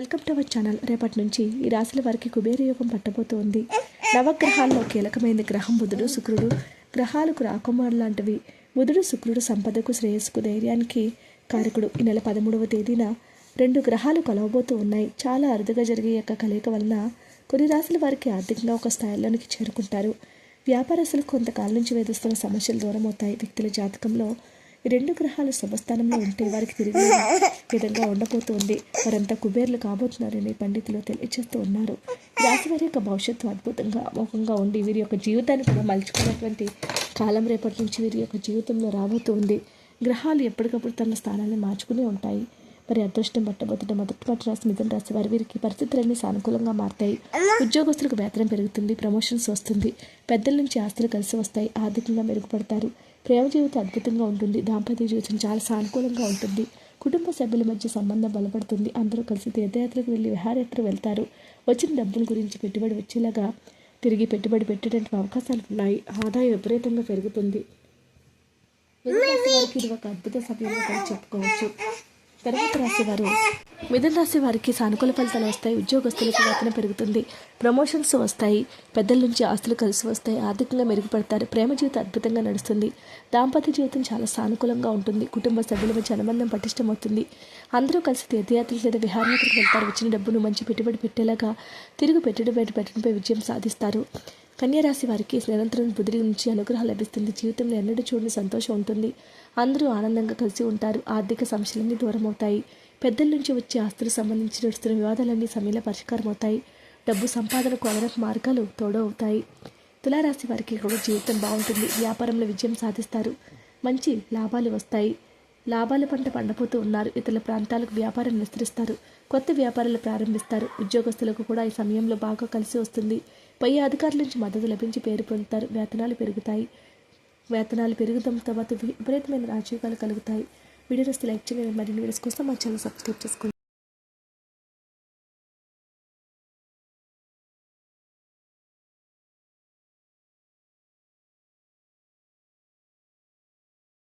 Welcome to our channel రేపటి నుంచి ఈ రాశుల వారికి కుబేర యోగం పట్టబోతోంది. నవగ్రహాల్లో కీలకమైన గ్రహం బుధుడు శుక్రుడు. గ్రహాలకు రాకుమారు లాంటివి. బుధుడు శుక్రుడు సంపదకు శ్రేయస్సుకు ధైర్యానికి కారకుడు. ఈ నెల పదమూడవ తేదీన రెండు గ్రహాలు కలవబోతూ ఉన్నాయి. చాలా అరుదుగా జరిగే యొక్క కలయిక వలన కొన్ని రాశుల వారికి ఆర్థికంగా ఒక స్థాయిలోనికి చేరుకుంటారు. వ్యాపారస్తులు కొంతకాలం నుంచి వేధిస్తున్న సమస్యలు దూరం అవుతాయి వ్యక్తుల జాతకంలో రెండు గ్రహాలు శుభస్థానంలో ఉంటే వారికి తిరిగి విధంగా ఉండబోతుంది వారంతా కుబేర్లు కాబోతున్నారని పండితులు తెలియజేస్తూ ఉన్నారు. రాశి వారి యొక్క భవిష్యత్తు అద్భుతంగా అమోఘంగా ఉండి వీరి యొక్క జీవితాన్ని కూడా మలుచుకున్నటువంటి కాలం రేపటి నుంచి వీరి యొక్క జీవితంలో రాబోతుంది గ్రహాలు ఎప్పటికప్పుడు తన స్థానాన్ని మార్చుకునే ఉంటాయి. మరి అదృష్టం పట్టబోతున్న మొదటి పట్టు రాసి మిథున రాశి వారి వీరికి పరిస్థితులన్నీ సానుకూలంగా మారతాయి. ఉద్యోగస్తులకు వేతనం పెరుగుతుంది ప్రమోషన్స్ వస్తుంది పెద్దల నుంచి ఆస్తులు కలిసి వస్తాయి ఆర్థికంగా మెరుగుపడతారు. ప్రేమ జీవితం అద్భుతంగా ఉంటుంది దాంపత్య జీవితం చాలా సానుకూలంగా ఉంటుంది. కుటుంబ సభ్యుల మధ్య సంబంధం బలపడుతుంది అందరూ కలిసి తీర్థయాత్రకు వెళ్ళి విహారయాత్ర వెళ్తారు. వచ్చిన డబ్బుల గురించి పెట్టుబడి వచ్చేలాగా తిరిగి పెట్టుబడి పెట్టడానికి అవకాశాలు ఉన్నాయి. ఆదాయం విపరీతంగా పెరుగుతుంది. వారికి ఇది ఒక అద్భుత సమయంగా చెప్పుకోవచ్చు తర్వాత రాశి వారు మిథున రాశి వారికి సానుకూల ఫలితాలు వస్తాయి ఉద్యోగస్తులకు వేతనం పెరుగుతుంది ప్రమోషన్స్ వస్తాయి పెద్దల నుంచి ఆస్తులు కలిసి వస్తాయి ఆర్థికంగా మెరుగుపడతారు ప్రేమ జీవితం అద్భుతంగా నడుస్తుంది. దాంపత్య జీవితం చాలా సానుకూలంగా ఉంటుంది. కుటుంబ సభ్యుల మధ్య అనుబంధం పటిష్టమవుతుంది. అందరూ కలిసి తీర్థయాత్రలు లేదా విహారయాత్రకు వెళ్తారు. వచ్చిన డబ్బును మంచి పెట్టుబడి పెట్టేలాగా తిరుగు పెట్టుబడి పెట్టడంపై విజయం సాధిస్తారు. కన్యారాశి వారికి నిరంతరం బుద్ధి నుంచి అనుగ్రహం లభిస్తుంది. జీవితంలో ఎన్నడూ చూడని సంతోషం ఉంటుంది. అందరూ ఆనందంగా కలిసి ఉంటారు. ఆర్థిక సమస్యలన్నీ దూరం అవుతాయి పెద్దల నుంచి వచ్చే ఆస్తులకు సంబంధించి నడుస్తున్న వివాదాలన్నీ సమయంలో పరిష్కారం అవుతాయి డబ్బు సంపాదనకు అదనపు మార్గాలు తోడవుతాయి. తులారాశి వారికి కూడా జీవితం బాగుంటుంది. వ్యాపారంలో విజయం సాధిస్తారు. మంచి లాభాలు వస్తాయి. లాభాల పంట పండపోతూ ఉన్నారు. ఇతర ప్రాంతాలకు వ్యాపారం విస్తరిస్తారు. కొత్త వ్యాపారాలు ప్రారంభిస్తారు. ఉద్యోగస్తులకు కూడా ఈ సమయంలో బాగా కలిసి వస్తుంది. పై అధికారుల నుంచి మద్దతు లభించి పేరు పొందుతారు. వేతనాలు పెరుగుతాయి. వేతనాలు పెరుగుతాం తర్వాత విపరీతమైన రాజయోగాలు కలుగుతాయి. వీడియోస్ లైక్ చేయండి మరిన్ని వీడియోస్ కోసం మా ఛానల్ సబ్స్క్రైబ్ చేసుకోండి.